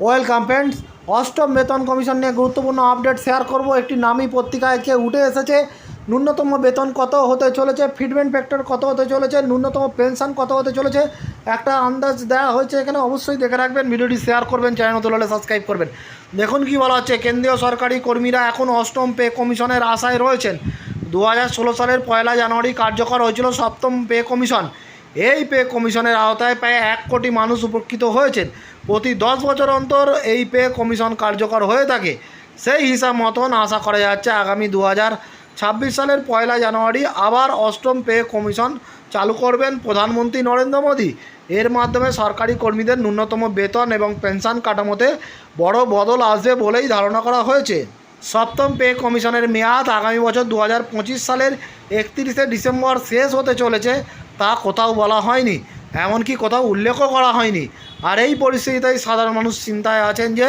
Welcome friends অষ্টম বেতন commission নিয়ে গুরুত্বপূর্ণ আপডেট শেয়ার করব। একটি নামী পত্রিকায় কে উঠে এসেছে? ন্যূনতম বেতন কত হতে চলেছে? ফিডমেন্ট ফ্যাক্টর কত হতে চলেছে? ন্যূনতম পেনশন কত হতে চলেছে? একটা আন্দাজ দেওয়া হয়েছে এখানে, অবশ্যই দেখে রাখবেন। ভিডিওটি শেয়ার করবেন চ্যানেল নতুন হলে সাবস্ক্রাইব করবেন। দেখুন কি বলা হচ্ছে, কেন্দ্রীয় সরকারি কর্মীরা এখন অষ্টম পে কমিশনের আশায় রয়েছেন। দু হাজার ষোলো সালের পয়লা জানুয়ারি কার্যকর হয়েছিল সপ্তম পে কমিশন। এই পে কমিশনের আওতায় প্রায় এক কোটি মানুষ উপকৃত হয়েছেন। প্রতি দশ বছর অন্তর এই পে কমিশন কার্যকর হয়ে থাকে। সেই হিসাব মতন আশা করা যাচ্ছে আগামী দু ছাব্বিশ সালের পয়লা জানুয়ারি আবার অষ্টম পে কমিশন চালু করবেন প্রধানমন্ত্রী নরেন্দ্র মোদী। এর মাধ্যমে সরকারি কর্মীদের ন্যূনতম বেতন এবং পেনশন কাঠামোতে বড় বদল আসবে বলেই ধারণা করা হয়েছে। সপ্তম পে কমিশনের মেয়াদ আগামী বছর দু হাজার পঁচিশ সালের একত্রিশে ডিসেম্বর শেষ হতে চলেছে। তা কোথাও বলা হয়নি, এমনকি কোথাও উল্লেখও করা হয়নি। আর এই পরিস্থিতিতেই সাধারণ মানুষ চিন্তায় আছেন যে,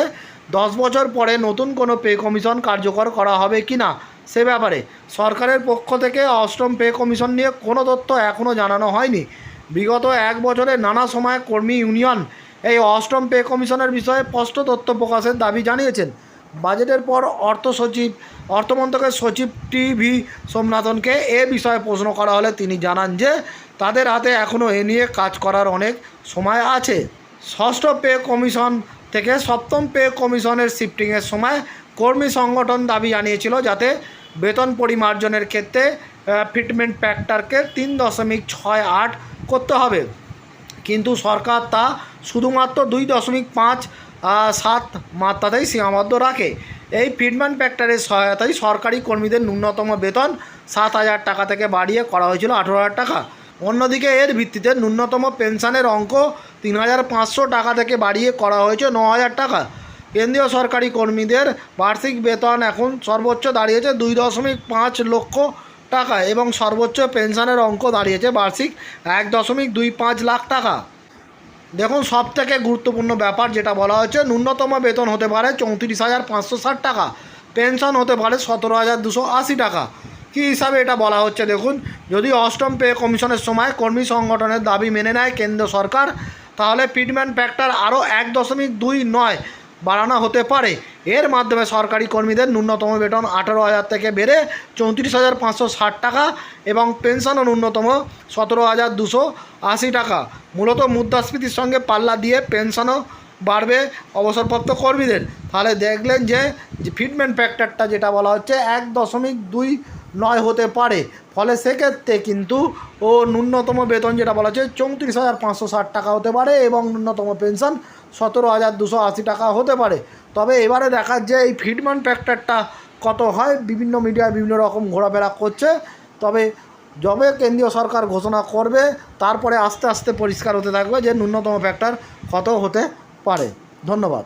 দশ বছর পরে নতুন কোনো পে কমিশন কার্যকর করা হবে কি না, সে ব্যাপারে। সরকারের পক্ষ থেকে অষ্টম পে কমিশন নিয়ে কোনো তথ্য এখনও জানানো হয়নি। বিগত এক বছরে নানা সময় কর্মী ইউনিয়ন এই অষ্টম পে কমিশনের বিষয়ে স্পষ্ট তথ্য প্রকাশের দাবি জানিয়েছেন। বাজেটের পর অর্থ সচিব, অর্থমন্ত্রকের সচিব টিভি সোমনাথনকে এ বিষয়ে প্রশ্ন করা হলে তিনি জানান যে তাদের হাতে এখনও এ নিয়ে কাজ করার অনেক সময় আছে। ষষ্ঠ পে কমিশন থেকে সপ্তম পে কমিশনের শিফটিংয়ের সময় কর্মী সংগঠন দাবি জানিয়েছিল যাতে বেতন পরিমার্জনের ক্ষেত্রে ফিটমেন্ট ফ্যাক্টরকে তিন দশমিক ছয় আট করতে হবে। কিন্তু সরকার তা শুধুমাত্র দুই দশমিক পাঁচ সাত মাত্রাতেই সীমাবদ্ধ রাখে। এই ফিডম্যান ফ্যাক্টরের সহায়তায় সরকারি কর্মীদের ন্যূনতম বেতন সাত হাজার টাকা থেকে বাড়িয়ে করা হয়েছিল আঠেরো হাজার টাকা। অন্যদিকে এর ভিত্তিতে ন্যূনতম পেনশনের অঙ্ক তিন হাজার পাঁচশো টাকা থেকে বাড়িয়ে করা হয়েছে ন হাজার টাকা। কেন্দ্রীয় সরকারি কর্মীদের বার্ষিক বেতন এখন সর্বোচ্চ দাঁড়িয়েছে দুই দশমিক পাঁচ লক্ষ টাকা এবং সর্বোচ্চ পেনশনের অঙ্ক দাঁড়িয়েছে বার্ষিক এক দশমিক দুই পাঁচ লাখ টাকা। দেখুন সব থেকে গুরুত্বপূর্ণ ব্যাপার যেটা বলা হচ্ছে ন্যূনতম বেতন হতে পারে চৌত্রিশ হাজার পাঁচশো ষাট টাকা, পেনশন হতে পারে সতেরো হাজার দুশো আশি টাকা। কী হিসাবে এটা বলা হচ্ছে, দেখুন যদি অষ্টম পে কমিশনের সময় কর্মী সংগঠনের দাবি মেনে নেয় কেন্দ্র সরকার, তাহলে ফিটম্যান ফ্যাক্টর আরও এক দশমিক দুই নয় বাড়ানো হতে পারে। এর মাধ্যমে সরকারি কর্মীদের ন্যূনতম বেতন আঠারো হাজার থেকে বেড়ে চৌত্রিশ হাজার পাঁচশো ষাট টাকা এবং পেনশনও ন্যূনতম সতেরো হাজার দুশো আশি টাকা। মূলত মুদ্রাস্ফীতির সঙ্গে পাল্লা দিয়ে পেনশনও বাড়বে অবসরপ্রাপ্ত কর্মীদের। তাহলে দেখলেন যে ফিটমেন্ট ফ্যাক্টরটা যেটা বলা হচ্ছে, এক দশমিক দুই নয় হতে পারে। ফলে সেক্ষেত্রে কিন্তু, ও ন্যূনতম বেতন যেটা বলা হচ্ছে, চৌত্রিশ হাজার পাঁচশো ষাট টাকা হতে পারে এবং ন্যূনতম পেনশন সতেরো হাজার দুশো আশি টাকা হতে পারে। তবে এবারে দেখা যে এই ফিডম্যান ফ্যাক্টরটা কত হয়, বিভিন্ন মিডিয়ায় বিভিন্ন রকম ঘোরাফেরা করছে। তবে যবে কেন্দ্রীয় সরকার ঘোষণা করবে, তারপরে আস্তে আস্তে পরিষ্কার হতে থাকবে যে ন্যূনতম ফ্যাক্টর কত হতে পারে। ধন্যবাদ।